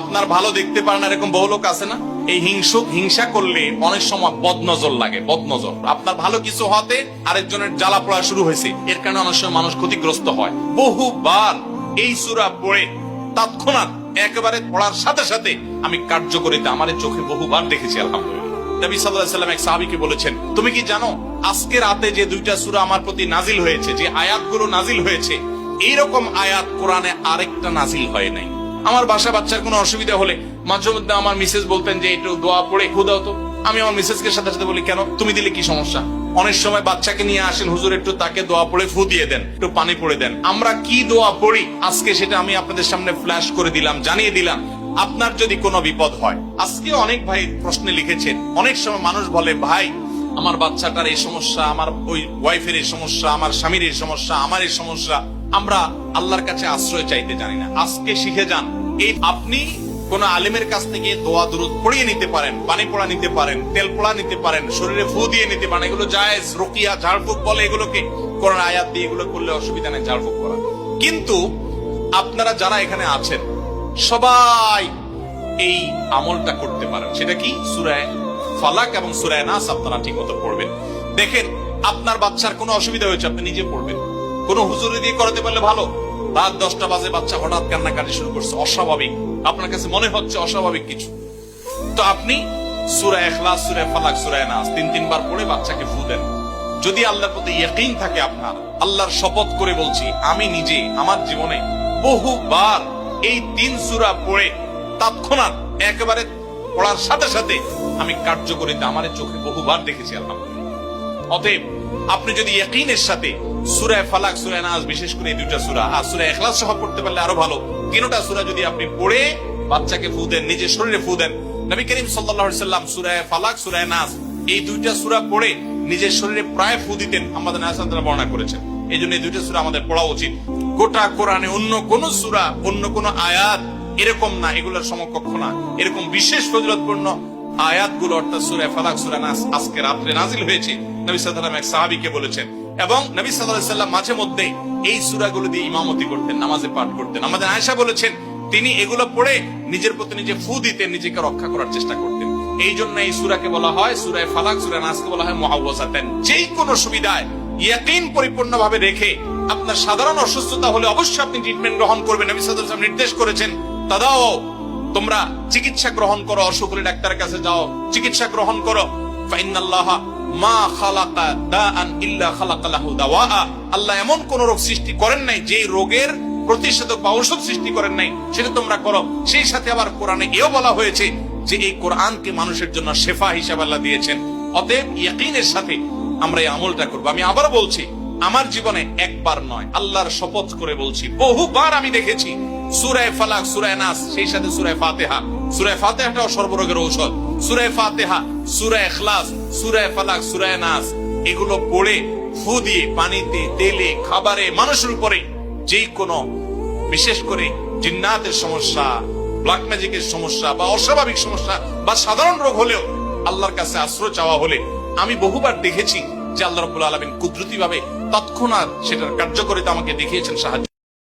আপনার ভালো দেখতে পারেন এরকম বহু লোক আছে না? এই হিংসুক হিংসা করলে অনেক সময় বদনজর লাগে, বদনজর। আপনার ভালো কিছু হতে আরেকজনের জ্বালা পড়া শুরু হয়েছে। এর কারণে অনেক সময় মানুষ ক্ষতিগ্রস্ত হয়। বহুবার এই সুরা পড়ে তৎক্ষণাৎ একেবারে পড়ার সাথে সাথে আমি কার্যকরিতা আমার চোখে বহুবার দেখেছি, আলহামদুলিল্লাহ। নবী সাল্লাল্লাহু আলাইহি এক সাহাবীকে বলেছেন, তুমি কি জানো, আজকে রাতে যে দুইটা সূরা আমার প্রতি নাজিল হয়েছে, যে আয়াতগুলো নাজিল হয়েছে, এইরকম আয়াত কোরআনে আরেকটা নাজিল হয় নাই। আমার বাসা বাচ্চার কোনো অসুবিধা হলে মাঝে মধ্যে আমার মিসেস বলতেন যে একটু দোয়া পড়ে খুদাও তো। আমি আমার মিসেসকে সাথে সাথে বলি, কেন? তুমি দিলে কি সমস্যা? অনেক সময় বাচ্চাকে নিয়ে আসেন, হুজুর, একটু তাকে দোয়া পড়ে ফু দিয়ে দেন, একটু পানি পড়ে দেন। আমরা কি দোয়া পড়ি? আজকে সেটা আমি আপনাদের সামনে ফ্ল্যাশ করে দিলাম, জানিয়ে দিলাম। আপনার যদি কোনো বিপদ হয়, আজকে অনেক ভাই প্রশ্নে লিখেছেন, অনেক সময় মানুষ বলে, ভাই, আমার বাচ্চাটার এই সমস্যা, আমার ওই ওয়াইফের এই সমস্যা, আমার স্বামীর এই সমস্যা, আমার এই সমস্যা। আমরা আল্লাহর কাছে আশ্রয় চাইতে জানি না। আজকে শিখে যান এই আপনি কোন আলেমের কাছ থেকে দোয়া, দুরুদ পড়িয়ে নিতে পারেন, পানি পোড়া নিতে পারেন, তেল পোড়া নিতে পারেন, শরীরে ফু দিয়ে নিতে পারেন, এগুলো জায়েজ, রকিয়া, ঝাড়ফুঁক বলে এগুলোকে কোরআন আয়াত দিয়ে এগুলো করলে অসুবিধা নেই, ঝাড়ফুঁক করা। কিন্তু আপনারা যারা এখানে আছেন, সবাই এই আমলটা করতে পারেন। সেটা কি? সুরায় ফালাক এবং সুরায় নাস আপনারা ঠিক মতো পড়বেন। দেখেন, আপনার বাচ্চার কোনো অসুবিধা হয়েছে, আপনি নিজে পড়বেন। কোন হুজুরি দিয়ে করাতে পারলে ভালো? রাত দশটা বাজে বাচ্চা হঠাৎ কান্নাকাটি শুরু করছে। অস্বাভাবিক। আপনার কাছে মনে হচ্ছে অস্বাভাবিক কিছু। তো আপনি সুরা এখলাস সুরা ফালাক সুরায় নাস তিন, তিনবার পড়ে বাচ্চাকে ফু দেন। যদি আল্লাহর প্রতি ইয়কিন থাকে আপনার, আল্লাহর শপথ করে বলছি, আমি নিজে, আমার জীবনে বহুবার এই তিন সুরা পড়ে তৎক্ষণাৎ একেবারে পড়ার সাথে সাথে আমি কার্যকরিতা আমার চোখে বহুবার দেখেছি, আলহামদুলিল্লাহ। অতএব আপনি যদি ইয়কিনের সাথে সূরা ফালাক, সূরা নাস, বিশেষ করে এই দুইটা সূরা, আর সূরা ইখলাস সহ পড়তে পারলে আরও ভালো। তিনটা সূরা যদি আপনি পড়ে বাচ্চাকে ফু দেন, নিজের শরীরে ফু দেন, নবী করিম সাল্লাল্লাহু সাল্লাম সূরা ফালাক, সূরা নাস, এই দুইটা সূরা পড়ে নিজের শরীরে প্রায় ফু দিতেন আমাদের নাসান্তরা বর্ণনা করেছেন। এই জন্য এই দুইটা সুরা আমাদের পড়া উচিত। গোটা কোরআনে অন্য কোন সুরা, অন্য কোন আয়াত এরকম না, এগুলোর সমকক্ষ না। এরকম বিশেষ ফজিলতপূর্ণ আয়াতগুলো অর্থাৎ সূরা ফালাক নাস আজকে রাত্রে নাজিল হয়েছে। নবী আলাইহি এক সাহাবীকে বলেছেন। এবং নবী আলাইহি সাল্লাম মাঝে মধ্যে এই সূরাগুলো দিয়ে ইমামতি করতেন, নামাজে পাঠ করতেন। আমাদের আয়েশা বলেছেন, তিনি এগুলো পড়ে নিজের প্রতি নিজে ফু দিতেন, নিজেকে রক্ষা করার চেষ্টা করতেন। এই জন্য এই সূরাকে বলা হয় সূরা ফালাক, সূরা নাসকে বলা হয় মুআওয়াযাতান যেই কোন সুবিধায় ইয়াকিন পরিপূর্ণভাবে রেখে আপনার সাধারণ অসুস্থতা হলে অবশ্যই আপনি ট্রিটমেন্ট গ্রহণ করবেন। নবী সাল্লাম নির্দেশ করেছেন, তাদাও তোমরা চিকিৎসা গ্রহণ করো অসুখ ডাক্তারের কাছে যাও, চিকিৎসা গ্রহণ করো। আল্লাহ এমন কোন রোগ সৃষ্টি করেন নাই রোগের প্রতিষেধক বা ঔষধ সৃষ্টি করেন নাই, সেটা তোমরা করো। সেই সাথে আবার কোরআনে এও বলা হয়েছে যে এই কোরআনকে মানুষের জন্য শেফা হিসাবে আল্লাহ দিয়েছেন। অতএব ইয়াকিনের সাথে আমরা এই আমলটা করব। আমি আবার বলছি, আমার জীবনে একবার নয়, আল্লাহর শপথ করে বলছি, বহুবার আমি দেখেছি সুরায় ফালাক, সুরায় নাস, সেই সাথে সুরায় ফাতেহা। সুরায় ফাতেহাটাও সর্বরোগের ঔষধ। সুরায় ফাতেহা, সুরায় সুরায় ফালাক, সুরায় নাস। এগুলো পড়ে, ফু দিয়ে, পানিতে, তেলে, খাবারে, মানুষের উপরে যেই কোনো, বিশেষ করে জিন্নাতের সমস্যা ব্ল্যাক ম্যাজিকের সমস্যা বা অস্বাভাবিক সমস্যা বা সাধারণ রোগ হলেও আল্লাহর কাছে আশ্রয় চাওয়া হলে আমি বহুবার দেখেছি যে আল্লাহ রব্বুল আলমিন কুদরতি ভাবে তৎক্ষণাৎ সেটার কার্যকরিতা আমাকে দেখিয়েছেন সাহায্য